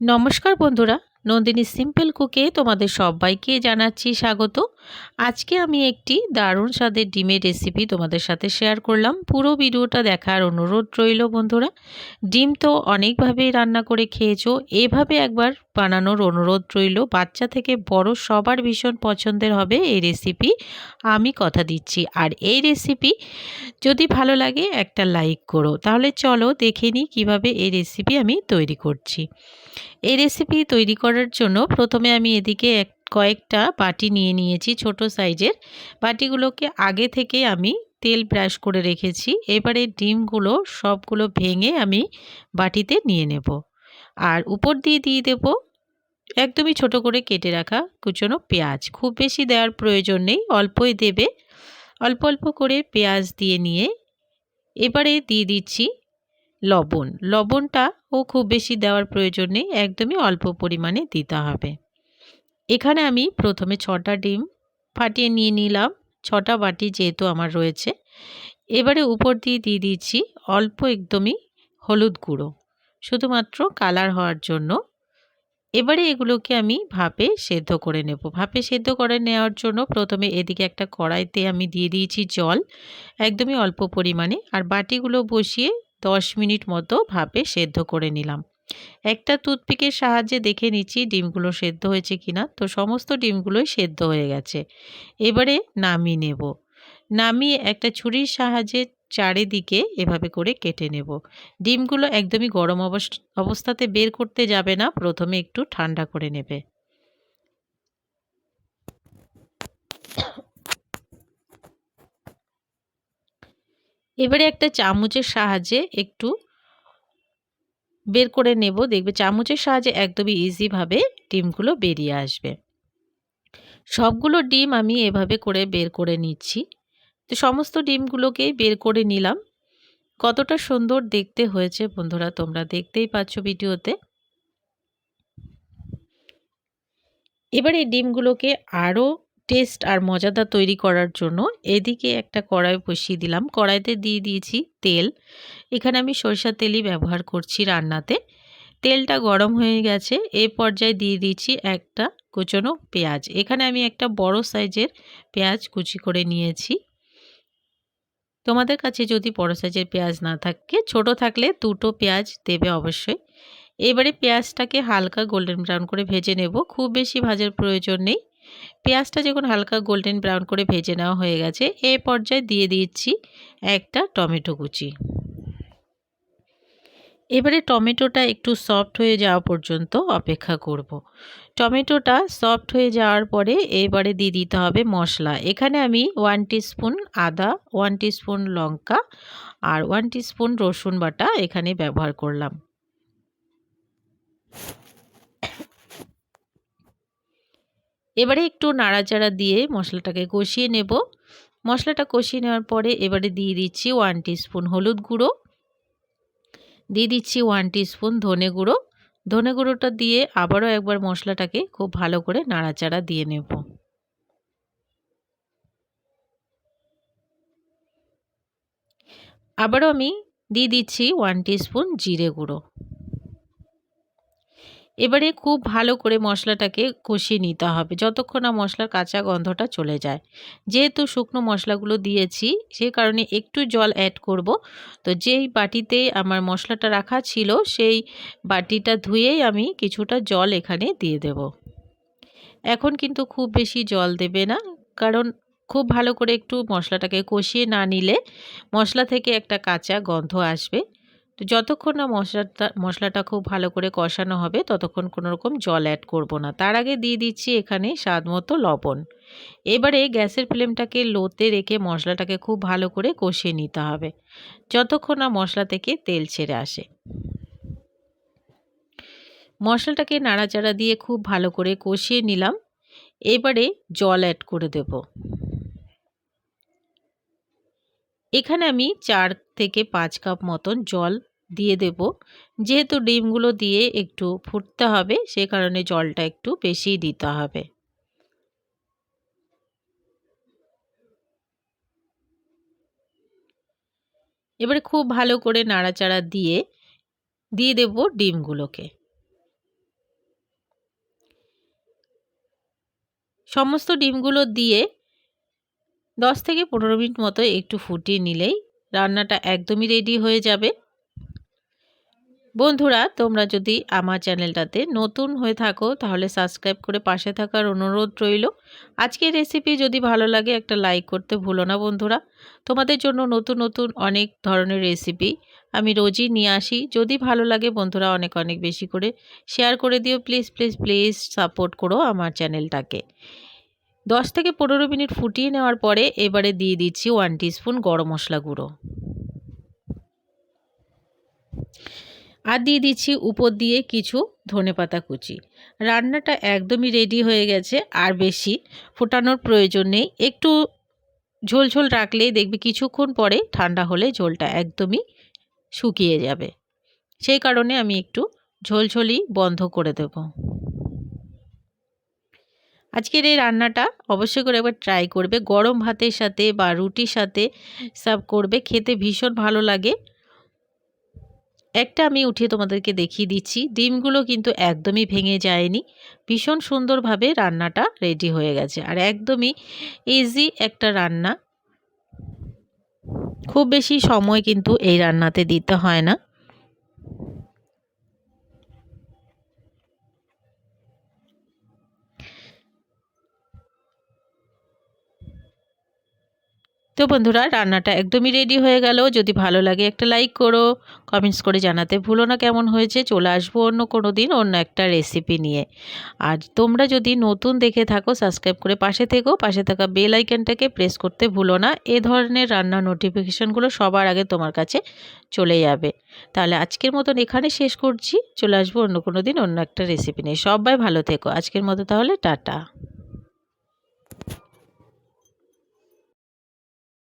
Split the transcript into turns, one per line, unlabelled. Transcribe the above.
নমস্কার বন্ধুরা, নন্দিনী সিম্পল কুকে তোমাদের সবাইকে জানাচ্ছি স্বাগত। আজকে আমি একটি দারুণ স্বাদের ডিমের রেসিপি তোমাদের সাথে শেয়ার করলাম। পুরো ভিডিওটা দেখার অনুরোধ রইল বন্ধুরা। ডিম তো অনেকভাবেই রান্না করে খেয়েছো, এভাবে একবার বানানোর অনুরোধ রইল। বাচ্চা থেকে বড় সবার ভীষণ পছন্দের হবে এই রেসিপি আমি কথা দিচ্ছি। আর এই রেসিপি যদি ভালো লাগে একটা লাইক করো। তাহলে চলো দেখে নিই কীভাবে এই রেসিপি আমি তৈরি করছি। এই রেসিপি তৈরি করার জন্য প্রথমে আমি এদিকে এক কয়েকটা বাটি নিয়ে নিয়েছি ছোট সাইজের। বাটিগুলোকে আগে থেকে আমি তেল ব্রাশ করে রেখেছি। এবারে ডিমগুলো সবগুলো ভেঙে আমি বাটিতে নিয়ে নেব। আর উপর দিয়ে দিয়ে দেব একদমই ছোট করে কেটে রাখা কুচনো পেঁয়াজ। খুব বেশি দেওয়ার প্রয়োজন নেই, অল্পই দেবে। অল্প অল্প করে পেঁয়াজ দিয়ে নিয়ে এবারে দিয়ে দিচ্ছি লবণ। লবণটাও খুব বেশি দেওয়ার প্রয়োজন নেই, একদমই অল্প পরিমাণে দিতে হবে। এখানে আমি প্রথমে ছটা ডিম ফাটিয়ে নিয়ে নিলাম, ছটা বাটি যেহেতু আমার রয়েছে। এবারে উপর দিয়ে দিয়ে দিচ্ছি অল্প একদমই হলুদ গুঁড়ো। শুধুমাত্র কালার হওয়ার জন্য এবারে এগুলোকে আমি ভাপে সেদ্ধ করে নেব। ভাপে সেদ্ধ করে নেওয়ার জন্য প্রথমে এদিকে একটা কড়াইতে আমি দিয়ে দিয়েছি জল, একদমই অল্প পরিমাণে, আর বাটিগুলো বসিয়ে দশ মিনিট মতো ভাপে সেদ্ধ করে নিলাম। একটা টুথপিকের সাহায্যে দেখে নিচ্ছি ডিমগুলো সেদ্ধ হয়েছে কিনা। তো সমস্ত ডিমগুলোই সেদ্ধ হয়ে গেছে। এবারে নামিয়ে নেব। নামিয়ে একটা ছুরির সাহায্যে চারিদিকে এভাবে করে কেটে নেব। ডিমগুলো একদমই গরম অবস্থাতে বের করতে যাবে না, প্রথমে একটু ঠান্ডা করে নেবে। এবারে একটা চামচের সাহায্যে একটু বের করে নেব। দেখবে চামচের সাহায্যে একদমই ইজিভাবে ডিমগুলো বেরিয়ে আসবে। সবগুলো ডিম আমি এভাবে করে বের করে নিচ্ছি। তো সমস্ত ডিমগুলোকেই বের করে নিলাম। কতটা সুন্দর দেখতে হয়েছে বন্ধুরা, তোমরা দেখতেই পাচ্ছ ভিডিওতে। এবার এই ডিমগুলোকে আরও টেস্ট আর মজাদার তৈরি করার জন্য এদিকে একটা কড়াই বসিয়ে দিলাম। কড়াইতে দিয়ে দিয়েছি তেল। এখানে আমি সরষার তেলই ব্যবহার করছি রান্নাতে। তেলটা গরম হয়ে গেছে। এই পর্যায়ে দিয়ে দিয়েছি একটা কুচনো পেঁয়াজ। এখানে আমি একটা বড় সাইজের পেঁয়াজ কুচি করে নিয়েছি। তোমাদের কাছে যদি বড় সাইজের পেঁয়াজ না থাকে, ছোট থাকলে দুটো পেঁয়াজ দেবে অবশ্যই। এবারে পেঁয়াজটাকে হালকা গোল্ডেন ব্রাউন করে ভেজে নেব, খুব বেশি ভাজার প্রয়োজন নেই। পেঁয়াজটা যখন হালকা গোল্ডেন ব্রাউন করে ভেজে নেওয়া হয়ে গেছে, এ পর্যায়ে দিয়ে দিচ্ছি একটা টমেটো কুচি। এবারে টমেটোটা একটু সফট হয়ে যাওয়া পর্যন্ত অপেক্ষা করব। টমেটোটা সফট হয়ে যাওয়ার পরে এবারে দিয়ে দিতে হবে মশলা। এখানে আমি ওয়ান স্পুন আদা ওয়ান স্পুন লঙ্কা আর ওয়ান স্পুন রসুন বাটা এখানে ব্যবহার করলাম। এবারে একটু নাড়াচাড়া দিয়ে মশলাটাকে কষিয়ে নেব। মশলাটা কষিয়ে নেওয়ার পরে এবারে দিয়ে দিচ্ছি ওয়ান স্পুন হলুদ গুঁড়ো দিয়ে দিচ্ছি ওয়ান স্পুন ধনে গুঁড়ো। ধনে গুঁড়োটা দিয়ে আবারও একবার মশলাটাকে খুব ভালো করে নাড়াচাড়া দিয়ে নেব। আবারও আমি দিয়ে দিচ্ছি ওয়ান স্পুন জিরে গুঁড়ো। এবারে খুব ভালো করে মশলাটাকে কষিয়ে নিতে হবে যতক্ষণ না মশলার কাঁচা গন্ধটা চলে যায়। যেহেতু শুকনো মশলাগুলো দিয়েছি, সে কারণে একটু জল অ্যাড করব। তো যেই বাটিতে আমার মশলাটা রাখা ছিল, সেই বাটিটা ধুয়েই আমি কিছুটা জল এখানে দিয়ে দেব। এখন কিন্তু খুব বেশি জল দেবে না, কারণ খুব ভালো করে একটু মশলাটাকে কষিয়ে না নিলে মশলা থেকে একটা কাঁচা গন্ধ আসবে। তো যতক্ষণ না মশলাটা মশলাটা খুব ভালো করে কষানো হবে, ততক্ষণ কোনো রকম জল অ্যাড করব না। তার আগে দিয়ে দিচ্ছি এখানে স্বাদ মতো লবণ। এবারে গ্যাসের ফ্লেমটাকে লোতে রেখে মশলাটাকে খুব ভালো করে কষিয়ে নিতে হবে। যতক্ষণ না মশলা থেকে তেল ছেড়ে আসে। মশলাটাকে নাড়াচাড়া দিয়ে খুব ভালো করে কষিয়ে নিলাম। এবারে জল অ্যাড করে দেব। এখানে আমি চার থেকে পাঁচ কাপ মতন জল দিয়ে দেব। যেহেতু ডিমগুলো দিয়ে একটু ফুটতে হবে, সে কারণে জলটা একটু বেশি দিতে হবে। এবারে খুব ভালো করে নাড়াচাড়া দিয়ে দিয়ে দেব ডিমগুলোকে। সমস্ত ডিমগুলো দিয়ে দশ থেকে পনেরো মিনিট মতো একটু ফুটিয়ে নিলেই রান্নাটা একদমই রেডি হয়ে যাবে। বন্ধুরা, তোমরা যদি আমার চ্যানেলটাতে নতুন হয়ে থাকো, তাহলে সাবস্ক্রাইব করে পাশে থাকার অনুরোধ রইল। আজকের রেসিপি যদি ভালো লাগে, একটা লাইক করতে ভুলো না বন্ধুরা। তোমাদের জন্য নতুন নতুন অনেক ধরনের রেসিপি আমি রোজই নিয়ে আসি। যদি ভালো লাগে বন্ধুরা, অনেক অনেক বেশি করে শেয়ার করে দিও। প্লিজ প্লিজ প্লিজ সাপোর্ট করো আমার চ্যানেলটাকে। দশ থেকে পনেরো মিনিট ফুটিয়ে নেওয়ার পরে এবারে দিয়ে দিচ্ছি ওয়ান টিস্পুন গরম মশলা গুঁড়ো। আর দিয়ে দিচ্ছি উপর দিয়ে কিছু ধনেপাতা কুচি। রান্নাটা একদমই রেডি হয়ে গেছে, আর বেশি ফোটানোর প্রয়োজন নেই। একটু ঝোল ঝোল রাখলেই দেখবে কিছুক্ষণ পরে ঠান্ডা হলে ঝোলটা একদমই শুকিয়ে যাবে। সেই কারণে আমি একটু ঝোলঝোলই বন্ধ করে দেব। আজকের এই রান্নাটা অবশ্যই করে একবার ট্রাই করবে। গরম ভাতের সাথে বা রুটির সাথে সার্ভ করবে। খেতে ভীষণ ভালো লাগে। একটা আমি উঠিয়ে তোমাদেরকে দেখিয়ে দিচ্ছি। ডিমগুলো কিন্তু একদমই ভেঙে যায়নি। ভীষণ সুন্দরভাবে রান্নাটা রেডি হয়ে গেছে। আর একদমই ইজি একটা রান্না। খুব বেশি সময় কিন্তু এই রান্নাতে দিতে হয় না। তো বন্ধুরা, রান্নাটা একদমই রেডি হয়ে গেল। যদি ভালো লাগে একটা লাইক করো কমেন্টস করে জানাতে ভুলো না কেমন হয়েছে, চলে আসব অন্য কোনো দিন অন্য একটা রেসিপি নিয়ে। আর তোমরা যদি নতুন দেখে থাকো সাবস্ক্রাইব করে পাশে থেকো, পাশে থাকা বেল আইকনটাকে প্রেস করতে ভুলো না। এ ধরনের রান্নার নোটিফিকেশানগুলো সবার আগে তোমার কাছে চলে যাবে। তাহলে আজকের মতন এখানে শেষ করছি। চলে আসব অন্য কোনো দিন অন্য একটা রেসিপি নিয়ে। সবাই ভালো থেকো। আজকের মতো তাহলে, টাটা।